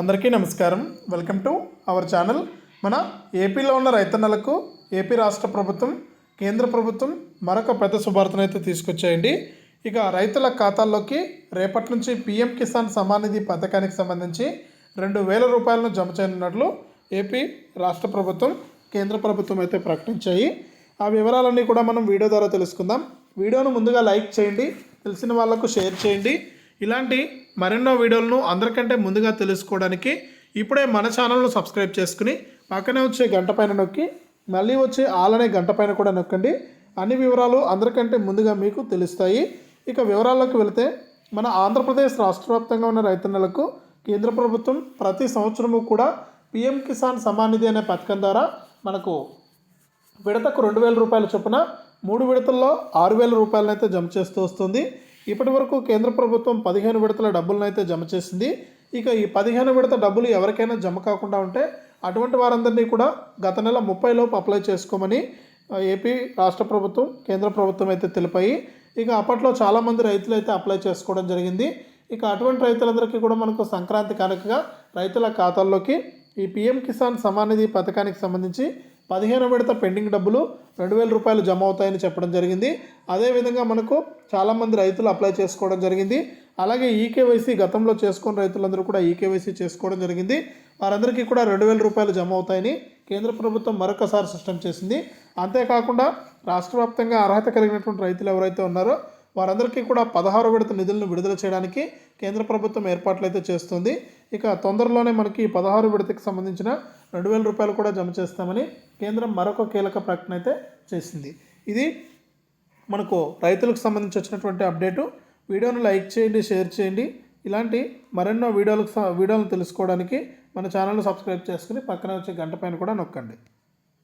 అందరికీ నమస్కారం. Welcome to our channel మన ఏపీలో ఉన్న రైతన్నలకు ఏపీ రాష్ట్ర ప్రభుత్వం కేంద్ర ప్రభుత్వం మరొక పెద్ద శుభార్తనైతే తీసుకొచ్చేయండి తీసుకొచ్చాయండి. ఇక రైతుల ఖాతాల్లోకి రేపటి నుంచి పీఎం కిసాన్ సమానిధి నిధి పథకానికి సంబంధించి రెండు వేల రూపాయలను జమ చేయనున్నట్లు ఏపీ రాష్ట్ర ప్రభుత్వం కేంద్ర ప్రభుత్వం అయితే ప్రకటించాయి. ఆ వివరాలన్నీ కూడా మనం వీడియో ద్వారా తెలుసుకుందాం. వీడియోను ముందుగా లైక్ చేయండి. తెలిసిన వాళ్ళకు షేర్ చేయండి. ఇలాంటి మరెన్నో వీడియోలను అందరికంటే ముందుగా తెలుసుకోవడానికి ఇప్పుడే మన ఛానల్ను సబ్స్క్రైబ్ చేసుకుని పక్కనే వచ్చే గంట పైన నొక్కి మళ్ళీ వచ్చే ఆలనే గంట పైన కూడా నొక్కండి. అన్ని వివరాలు అందరికంటే ముందుగా మీకు తెలుస్తాయి. ఇక వివరాల్లోకి వెళితే మన ఆంధ్రప్రదేశ్ రాష్ట్ర వ్యాప్తంగా ఉన్న రైతన్నలకు కేంద్ర ప్రభుత్వం ప్రతి సంవత్సరము కూడా పిఎం కిసాన్ సమానిధి నిధి అనే పథకం ద్వారా మనకు విడతకు రెండు వేల రూపాయల చొప్పున మూడు విడతల్లో ఆరు వేల రూపాయలనైతే జమ చేస్తూ వస్తుంది. ఇప్పటి వరకు కేంద్ర ప్రభుత్వం పదిహేను విడతల డబ్బులను అయితే జమ చేసింది. ఇక ఈ పదిహేను విడత డబ్బులు ఎవరికైనా జమ కాకుండా ఉంటే అటువంటి వారందరినీ కూడా గత నెల ముప్పై లోపు అప్లై చేసుకోమని ఏపీ రాష్ట్ర ప్రభుత్వం కేంద్ర ప్రభుత్వం అయితే తెలిపాయి. ఇక అప్పట్లో చాలామంది రైతులు అయితే అప్లై చేసుకోవడం జరిగింది. ఇక అటువంటి రైతులందరికీ కూడా మనకు సంక్రాంతి కనుకగా రైతుల ఖాతాల్లోకి ఈ పిఎం కిసాన్ సమానిధి నిధి పథకానికి సంబంధించి పదిహేను విడత పెండింగ్ డబ్బులు రెండు వేల రూపాయలు జమ అవుతాయని చెప్పడం జరిగింది. అదేవిధంగా మనకు చాలామంది రైతులు అప్లై చేసుకోవడం జరిగింది. అలాగే ఈకేవైసీ గతంలో చేసుకున్న రైతులందరూ కూడా ఈకేవైసీ చేసుకోవడం జరిగింది. వారందరికీ కూడా రెండు వేల రూపాయలు జమ అవుతాయని కేంద్ర ప్రభుత్వం మరొకసారి స్పష్టం చేసింది. అంతేకాకుండా రాష్ట్ర వ్యాప్తంగా అర్హత కలిగినటువంటి రైతులు ఎవరైతే ఉన్నారో వారందరికీ కూడా పదహారు విడత నిధులను విడుదల చేయడానికి కేంద్ర ప్రభుత్వం ఏర్పాట్లు అయితే చేస్తుంది. ఇక తొందరలోనే మనకి పదహారు విడతకి సంబంధించిన రెండు వేల రూపాయలు కూడా జమ చేస్తామని కేంద్రం మరొక కీలక ప్రకటన అయితే చేసింది. ఇది మనకు రైతులకు సంబంధించి వచ్చినటువంటి అప్డేటు. వీడియోను లైక్ చేయండి షేర్ చేయండి. ఇలాంటి మరెన్నో వీడియోలకు స- వీడియోలను తెలుసుకోవడానికి మన ఛానల్ను సబ్స్క్రైబ్ చేసుకుని పక్కన వచ్చే గంట పైన కూడా నొక్కండి.